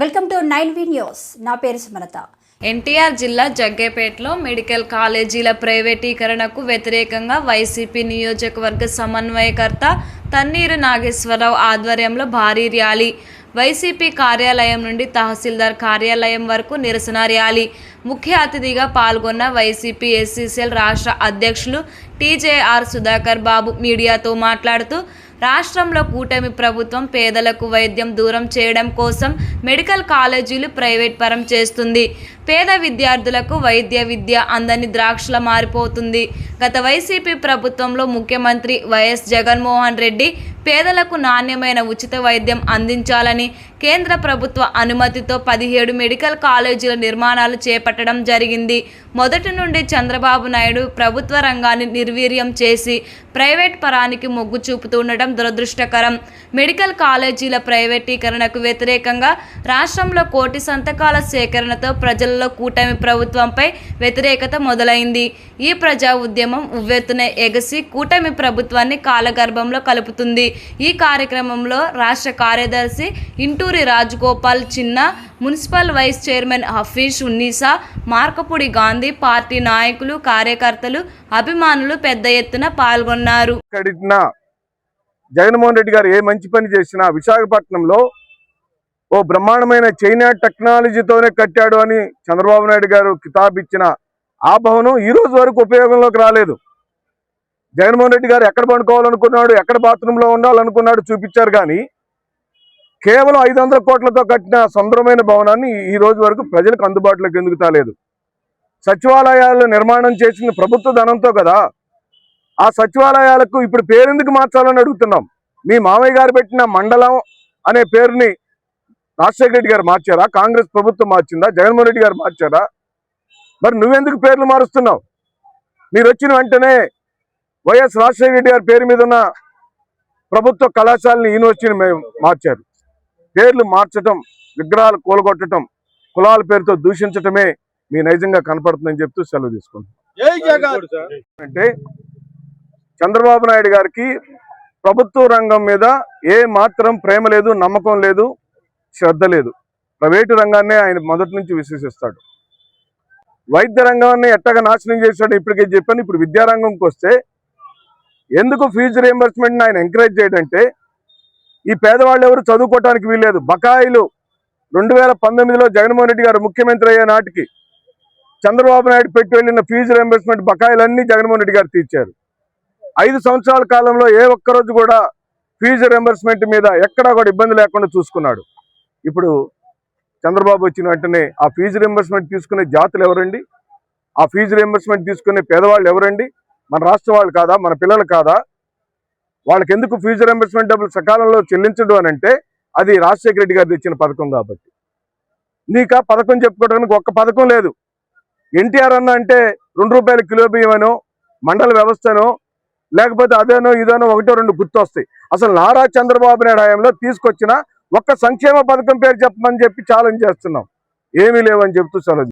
Welcome to nine V news. నా పేరు సుమలత. ఎన్టీఆర్ జిల్లా జగ్గేపేటలో మెడికల్ కాలేజీల ప్రైవేటీకరణకు వ్యతిరేకంగా వైసీపీ నియోజకవర్గ సమన్వయకర్త తన్నీరు నాగేశ్వరరావు ఆధ్వర్యంలో భారీ ర్యాలీ. వైసీపీ కార్యాలయం నుండి తహసీల్దార్ కార్యాలయం వరకు నిరసన ర్యాలీ. ముఖ్య అతిథిగా పాల్గొన్న వైసీపీ ఎస్సీసీఎల్ రాష్ట్ర అధ్యక్షులు టీజేఆర్ సుధాకర్ బాబు మీడియాతో మాట్లాడుతూ రాష్ట్రంలో కూటమి ప్రభుత్వం పేదలకు వైద్యం దూరం చేయడం కోసం మెడికల్ కాలేజీలు ప్రైవేట్ పరం చేస్తుంది. పేద విద్యార్థులకు వైద్య విద్య అందని ద్రాక్షల మారిపోతుంది. గత వైసీపీ ప్రభుత్వంలో ముఖ్యమంత్రి వైఎస్ జగన్మోహన్ రెడ్డి పేదలకు నాణ్యమైన ఉచిత వైద్యం అందించాలని కేంద్ర ప్రభుత్వ అనుమతితో పదిహేడు మెడికల్ కాలేజీల నిర్మాణాలు చేపట్టడం జరిగింది. మొదటి నుండి చంద్రబాబు నాయుడు ప్రభుత్వ రంగాన్ని నిర్వీర్యం చేసి ప్రైవేట్ పరానికి మొగ్గు చూపుతుండటం దురదృష్టకరం. మెడికల్ కాలేజీల ప్రైవేటీకరణకు వ్యతిరేకంగా రాష్ట్రంలో కోటి సంతకాల సేకరణతో ప్రజల్లో కూటమి ప్రభుత్వంపై వ్యతిరేకత మొదలైంది. ఈ ప్రజా ఉద్యమం ఉవ్వెత్తున ఎగసి కూటమి ప్రభుత్వాన్ని కాలగర్భంలో కలుపుతుంది. ఈ కార్యక్రమంలో రాష్ట్ర కార్యదర్శి ఇంటూ ఇంటూరి రాజగోపాల్ చిన్న municipal vice chairman Hafeez Unnisa Markapudi Gandhi party నాయకులు కార్యకర్తలు అభిమానులు పెద్ద ఎత్తున పాల్గొన్నారు. జగన్మోహన్ రెడ్డి గారు ఏ మంచి పని చేసినా విశాఖపట్నంలో ఓ బ్రహ్మాండమైన చైనా టెక్నాలజీతోనే కట్టాడు అని చంద్రబాబు నాయుడు గారు కితాబ్ ఇచ్చిన ఆ భవనం ఈ రోజు వరకు ఉపయోగంలోకి రాలేదు. జగన్మోహన్ రెడ్డి గారు ఎక్కడ పండుకోవాలనుకున్నాడు ఎక్కడ బాత్రూంలో ఉండాలనుకున్నాడు చూపించారు కానీ కేవలం ఐదు వందల కోట్లతో కట్టిన సుందరమైన భవనాన్ని ఈ రోజు వరకు ప్రజలకు అందుబాటులోకి ఎందుకు తాలేదు? సచివాలయాలు నిర్మాణం చేసింది ప్రభుత్వ ధనంతో కదా. ఆ సచివాలయాలకు ఇప్పుడు పేరెందుకు మార్చాలని అడుగుతున్నాం? మీ మామయ్య గారు పెట్టిన మండలం అనే పేరుని రాజశేఖర రెడ్డి గారు మార్చారా? కాంగ్రెస్ ప్రభుత్వం మార్చిందా? జగన్మోహన్ రెడ్డి గారు మార్చారా? మరి నువ్వెందుకు పేర్లు మారుస్తున్నావు? మీరు వచ్చిన వెంటనే వైఎస్ రాజశేఖర రెడ్డి గారి పేరు మీద ఉన్న ప్రభుత్వ కళాశాలని యూనివర్సిటీని మేము మార్చారు. పేర్లు మార్చటం విగ్రహాలు కూలగొట్టడం కులాల పేరుతో దూషించటమే మీ నైజంగా కనపడుతుందని చెప్తూ సెలవు తీసుకుంటాం అంటే చంద్రబాబు నాయుడు గారికి ప్రభుత్వ రంగం మీద ఏ మాత్రం ప్రేమ లేదు నమ్మకం లేదు శ్రద్ధ లేదు. ప్రైవేటు రంగాన్నే ఆయన మొదటి నుంచి విశ్వసిస్తాడు. వైద్య రంగాన్ని ఎట్టగా నాశనం చేశాడు ఇప్పటికే చెప్పాను. ఇప్పుడు విద్యారంగంకి వస్తే ఎందుకు ఫీజు రియంబర్స్మెంట్ని ఆయన ఎంకరేజ్ చేయడంటే ఈ పేదవాళ్ళు ఎవరు చదువుకోవటానికి వీల్లేదు. బకాయిలు రెండు వేల పంతొమ్మిదిలో జగన్మోహన్ రెడ్డి గారు ముఖ్యమంత్రి అయ్యే నాటికి చంద్రబాబు నాయుడు పెట్టి వెళ్ళిన ఫీజు రియంబర్స్మెంట్ బకాయిలన్నీ జగన్మోహన్ రెడ్డి గారు తీర్చారు. ఐదు సంవత్సరాల కాలంలో ఏ ఒక్క రోజు కూడా ఫీజు రియంబర్స్మెంట్ మీద ఎక్కడా కూడా ఇబ్బంది లేకుండా చూసుకున్నాడు. ఇప్పుడు చంద్రబాబు వచ్చిన వెంటనే ఆ ఫీజు రియంబర్స్మెంట్ తీసుకునే జాతులు ఎవరండి? ఆ ఫీజు రింబర్స్మెంట్ తీసుకునే పేదవాళ్ళు ఎవరండి? మన రాష్ట్ర వాళ్ళు కాదా? మన పిల్లలు కాదా? వాళ్ళకి ఎందుకు ఫీజు ఎంబర్స్మెంట్ డబ్బులు సకాలంలో చెల్లించడం అని అంటే అది రాజశేఖర రెడ్డి గారు తెచ్చిన పథకం కాబట్టి. నీకు పథకం చెప్పుకోవడానికి ఒక్క పథకం లేదు. ఎన్టీఆర్ అన్న అంటే రెండు రూపాయల కిలో బియ్యమనో మండల వ్యవస్థనో లేకపోతే అదేనో ఇదేనో ఒకటో రెండు గుర్తు వస్తాయి అసలు నారా చంద్రబాబు నాయుడు హయాంలో తీసుకొచ్చిన ఒక్క సంక్షేమ పథకం పేరు చెప్పమని చెప్పి ఛాలెంజ్ చేస్తున్నాం. ఏమీ లేవని చెప్తూ సెలవు